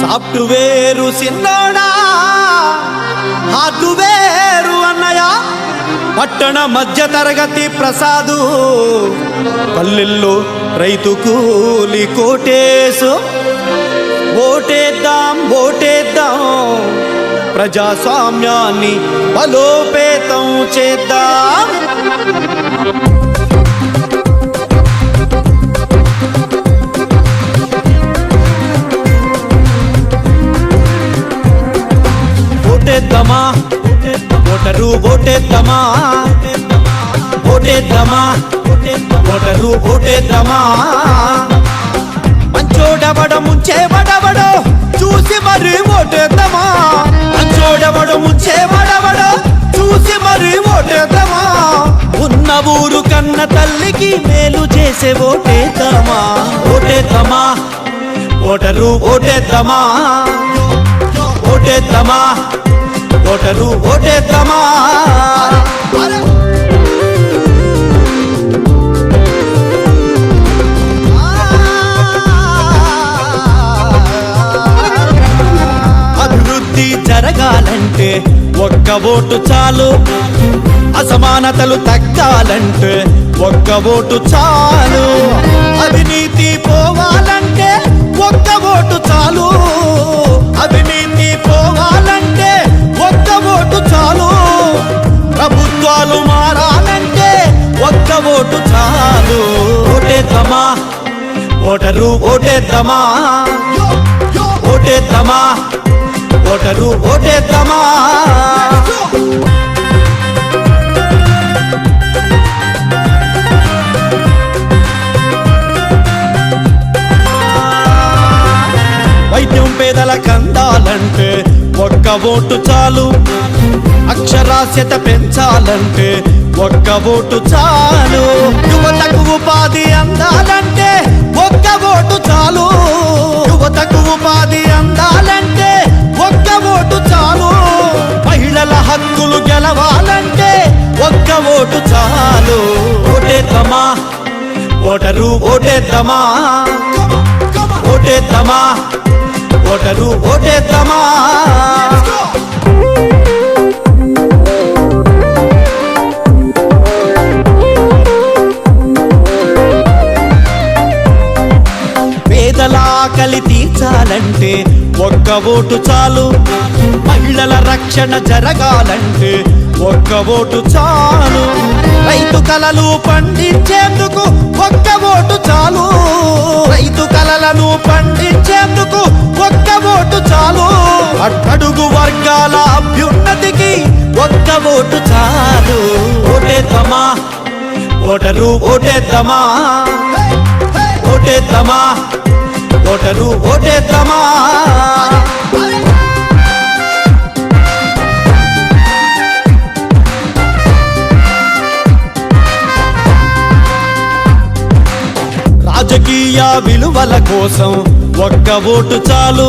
Soft వేరు సిన్నోడా? Heart అన్నయ్య? పట్టణ మధ్య తరగతి ప్రసాదు. పల్లెల్లో రైతు కూలి కోటేసు. ఓటేద్దాం ఓటేద్దాం. ప్రజాస్వామ్యాన్ని బలోపేతం చేద్దాం. ఓటరు ఓటేద్దామా మంచోడవడ ముంచేవడవడో? చూసి మరి ఓటేద్దామా? మంచోడవడ ముంచేవడవడో? చూసి మరి ఓటేద్దామా? ఉన్న ఊరు కన్న తల్లికి మేలు చేసే ఓటేద్దామా? ఓటేద్దామా? ఓటరు ఓటేద్దామా? ఓటేద్దామా? ఓటరు ఓటేద్దామా? ఒక్క ఓటు చాలు. అసమానతలు తగ్గాలంటే ఒక్క ఓటు చాలు. అవినీతి పోవాలంటే ఒక్క ఓటు చాలు. అవినీతి పోవాలంటే ఒక్క ఓటు చాలు. ప్రభుత్వాలు మారాలంటే ఒక్క ఓటు చాలు. ఓటేద్దామా? ఓటరు ఓటేద్దామా? ఓటేద్దామా? ఓటరు ఓటేద్దామా? వైద్యం పేదల కందాలంటే ఒక్క ఓటు చాలు. అక్షరాస్యత పెంచాలంటే ఒక్క ఓటు చాలు. యువతకు ఉపాధి అందాలంటే ఒక్క ఓటు చాలు. యువతకు ఉపాధి అందాలంటే ఒక్క ఓటు చాలు. మహిళల హక్కులు గెలవాలంటే ఒక్క ఓటు చాలు. ఓటేద్దామా? ఓటరు ఓటేద్దామా? ఓటేద్దామా? ఓటరు ఓటేద్దామా? పేదలా ఆకలి తీర్చాలంటే ఒక్క ఓటు చాలు. మహిళల రక్షణ జరగాలంటే ఒక్క ఓటు చాలు. రైతు కలలు పండించేందుకు ఒక్క ఓటు చాలు. రైతు కలలను పండించేందుకు ఒక్క ఓటు చాలు. అట్టడుగు వర్గాల అభ్యున్నతికి ఒక్క ఓటు చాలు. ఓటేద్దామా ఓటరు ఓటేద్దామా ఓటేద్దామా ఓటరు ఓటేద్దామా? రాజకీయ విలువల కోసం ఒక్క ఓటు చాలు.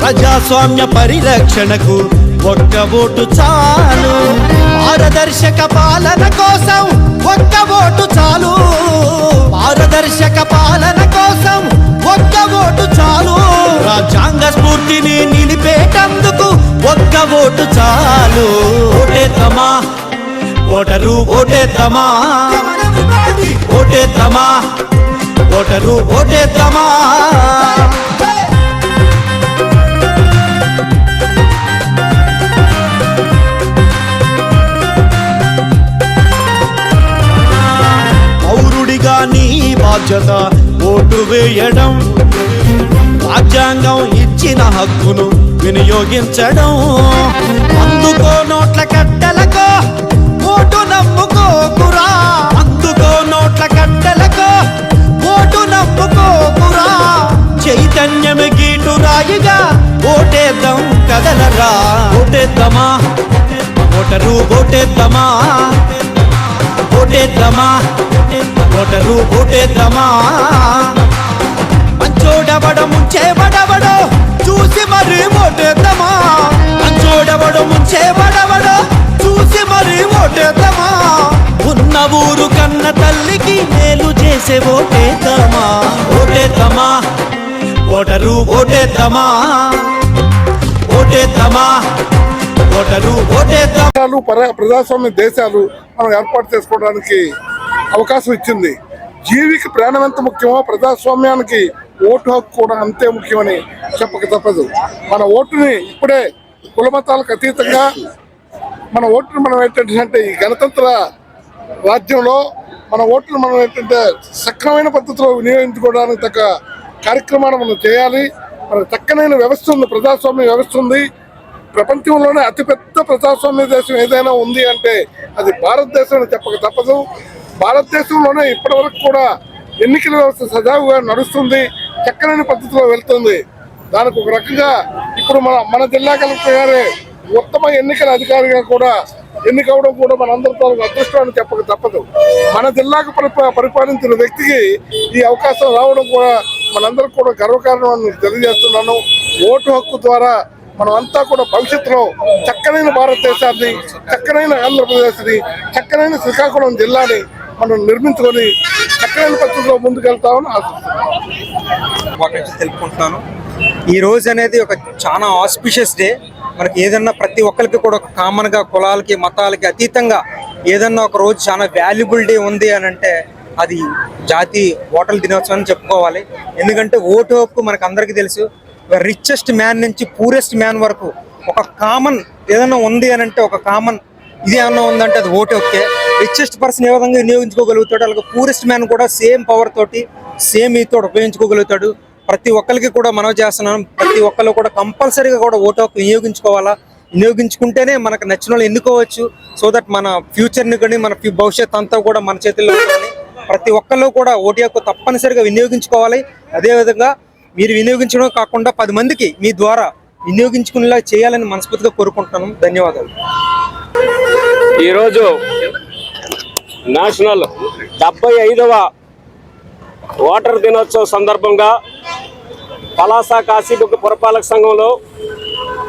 ప్రజాస్వామ్య పరిరక్షణకు ఒక్క ఓటు చాలు. పారదర్శక పాలన కోసం ఒక్క ఓటు చాలు. పారదర్శక పాలన కోసం ఒక్క ఓటు చాలు. ఓటేద్దామా ఓటరు ఓటేద్దామా ఓటేద్దామా ఓటరు ఓటేద్దామా పౌరుడిగా నీ బాధ్యత ఓటు వేయడం రాజ్యాంగం ఇచ్చిన హక్కును వినియోగించడం. అందుకో నోట్ల కట్టెలకో ఓటు నమ్ముకోకురా అందుకో నోట్ల కట్టెలకో ఓటు నమ్ముకోకురా చైతన్యం గీటు రాయిగా ఓటేద్దాం కదలరా. ఓటేద్దామా? ఓటరు ఓటేద్దామా? ఓటేద్దామా? ఓటరు ఓటేద్దామా? మంచోడవడ ముంచేవడవడో చూసి మరి ఓటేద్దామా మంచోడవడ ముంచేవడవడో చూసి మరి ఓటేద్దామా ఉన్న ఊరు కన్న తల్లికి మేలు చేసే ఓటేద్దామా? ఓటేద్దామా? ఓటరు ఓటేద్దామా? ఓటేద్దామా? ఓటరు ఓటేద్దామా? ప్రజాస్వామ్య దేశాలు మనం ఏర్పాటు చేసుకోవడానికి అవకాశం ఇచ్చింది. జీవికి ప్రాణం ఎంత ముఖ్యమో ప్రజాస్వామ్యానికి ఓటు హక్కు కూడా అంతే ముఖ్యమని చెప్పక తప్పదు. మన ఓటుని ఇప్పుడే కులమతాలకు అతీతంగా మన ఓటుని మనం ఏంటంటే ఈ గణతంత్ర రాజ్యంలో మన ఓటును మనం ఏంటంటే సక్రమైన పద్ధతిలో వినియోగించుకోవడానికి తగ్గ కార్యక్రమాన్ని మనం చేయాలి. మన చక్కనైన వ్యవస్థ ఉంది ప్రజాస్వామ్య వ్యవస్థ ఉంది. ప్రపంచంలోనే అతిపెద్ద ప్రజాస్వామ్య దేశం ఏదైనా ఉంది అంటే అది భారతదేశం అని చెప్పక తప్పదు. భారతదేశంలోనే ఇప్పటివరకు కూడా ఎన్నికల వ్యవస్థ సజావుగా నడుస్తుంది. చక్కనైన పద్ధతిలో వెళ్తుంది. దానికి ఒక రకంగా ఇప్పుడు మన మన జిల్లా కలెక్టర్ గారే ఉత్తమ ఎన్నికల అధికారిగా కూడా ఎన్నికవడం కూడా మనందరితో అదృష్టం అని చెప్పక తప్పదు. మన జిల్లాకు పరిపా పరిపాలించిన వ్యక్తికి ఈ అవకాశం రావడం కూడా మనందరికి కూడా గర్వకారణం తెలియజేస్తున్నాను. ఓటు హక్కు ద్వారా మనమంతా కూడా భవిష్యత్తులో చక్కనైన భారతదేశాన్ని చక్కనైన ఆంధ్రప్రదేశ్ని చక్కనైన శ్రీకాకుళం జిల్లాని మనం నిర్మించుకొని చక్కని పద్ధతిలో ముందుకెళ్తామని ఆశిస్తున్నాను తెలుపుకుంటున్నాను. ఈ రోజు అనేది ఒక చాలా ఆస్పిషియస్ డే మనకి ఏదన్నా ప్రతి ఒక్కరికి కూడా ఒక కామన్గా కులాలకి మతాలకి అతీతంగా ఏదన్నా ఒక రోజు చాలా వాల్యుబుల్ డే ఉంది అని అంటే అది జాతి ఓటర్ల దినోత్సవం అని చెప్పుకోవాలి. ఎందుకంటే ఓటు హక్కు మనకు అందరికీ తెలుసు. రిచెస్ట్ మ్యాన్ నుంచి పూరెస్ట్ మ్యాన్ వరకు ఒక కామన్ ఏదన్నా ఉంది అని అంటే ఒక కామన్ ఇది ఏమన్నా ఉందంటే అది ఓటు హక్కే. రిచెస్ట్ పర్సన్ ఏ విధంగా వినియోగించుకోగలుగుతాడు? అలాగే పూరెస్ట్ మ్యాన్ కూడా సేమ్ పవర్ తోటి సేమ్ ఈతో ఉపయోగించుకోగలుగుతాడు. ప్రతి ఒక్కరికి కూడా మనం చేస్తున్నాం. ప్రతి ఒక్కరు కూడా కంపల్సరీగా కూడా ఓటు హక్కు వినియోగించుకోవాలా? వినియోగించుకుంటేనే మనకు నచ్చిన వాళ్ళు ఎన్నుకోవచ్చు. సో దట్ మన ఫ్యూచర్ని కానీ మన భవిష్యత్ అంతా కూడా మన చేతుల్లో కానీ ప్రతి ఒక్కళ్ళు కూడా ఓటు హక్కు తప్పనిసరిగా వినియోగించుకోవాలి. అదేవిధంగా మీరు వినియోగించడం కాకుండా పది మందికి మీ ద్వారా వినియోగించుకునేలా చేయాలని మనస్ఫూర్తిగా కోరుకుంటున్నాను. ధన్యవాదాలు. ఈరోజు నేషనల్ డెబ్బై ఐదవ ఓటర్ దినోత్సవ సందర్భంగా పలాస కాశీబుక్ పురపాలక సంఘంలో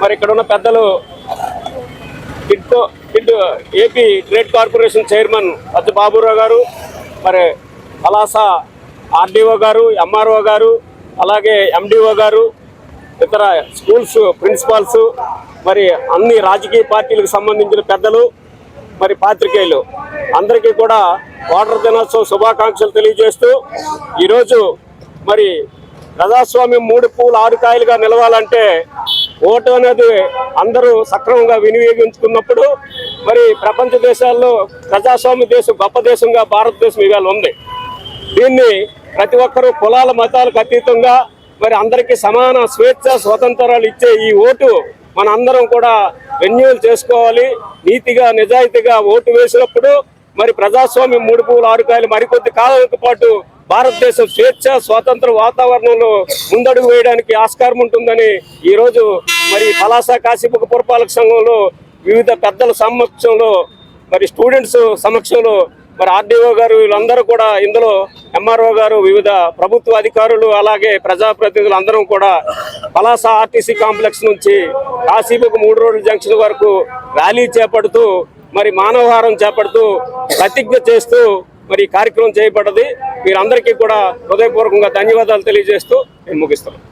మరి ఇక్కడ ఉన్న పెద్దలు కిడ్ కిడ్ ఏపీ ట్రేడ్ కార్పొరేషన్ చైర్మన్ అతి బాబురావు గారు మరి పలాస ఆర్డీఓ గారు ఎంఆర్ఓ గారు అలాగే ఎండిఓ గారు ఇతర స్కూల్స్ ప్రిన్సిపాల్స్ మరి అన్ని రాజకీయ పార్టీలకు సంబంధించిన పెద్దలు మరి పాత్రికేయులు. అందరికీ కూడా ఓటర్ దినోత్సవ శుభాకాంక్షలు తెలియజేస్తూ ఈరోజు మరి ప్రజాస్వామ్యం మూడు పూలు ఆరు కాయలుగా నిలవాలంటే ఓటు అనేది అందరూ సక్రమంగా వినియోగించుకున్నప్పుడు మరి ప్రపంచ దేశాల్లో ప్రజాస్వామ్య దేశం గొప్ప దేశంగా భారతదేశం ఇవాళ ఉంది. దీన్ని ప్రతి ఒక్కరూ కులాల మతాలకు అతీతంగా మరి అందరికీ సమాన స్వేచ్ఛ స్వతంత్రాలు ఇచ్చే ఈ ఓటు మన అందరం కూడా రెన్యూవల్ చేసుకోవాలి. నీతిగా నిజాయితీగా ఓటు వేసినప్పుడు మరి ప్రజాస్వామ్యం మూడు పువ్వులు ఆరుకాయలు మరికొద్ది కాలానికి పాటు భారతదేశం స్వేచ్ఛ స్వాతంత్ర వాతావరణంలో ముందడుగు వేయడానికి ఆస్కారం ఉంటుందని ఈ రోజు మరి పలాస కాశీపుక పురపాలక సంఘంలో వివిధ పెద్దల సమక్షంలో మరి స్టూడెంట్స్ సమక్షంలో మరి ఆర్డీఓ గారు వీళ్ళందరూ కూడా ఇందులో ఎంఆర్ఓ గారు వివిధ ప్రభుత్వ అధికారులు అలాగే ప్రజాప్రతినిధులు అందరం కూడా పలాస ఆర్టీసీ కాంప్లెక్స్ నుంచి కాశీబుక్ మూడు రోడ్ల జంక్షన్ వరకు ర్యాలీ చేపడుతూ మరి మానవహారం చేపడుతూ ప్రతిజ్ఞ చేస్తూ మరి కార్యక్రమం చేయబడ్డది. మీరందరికీ కూడా హృదయపూర్వకంగా ధన్యవాదాలు తెలియజేస్తూ నేను ముగిస్తున్నాను.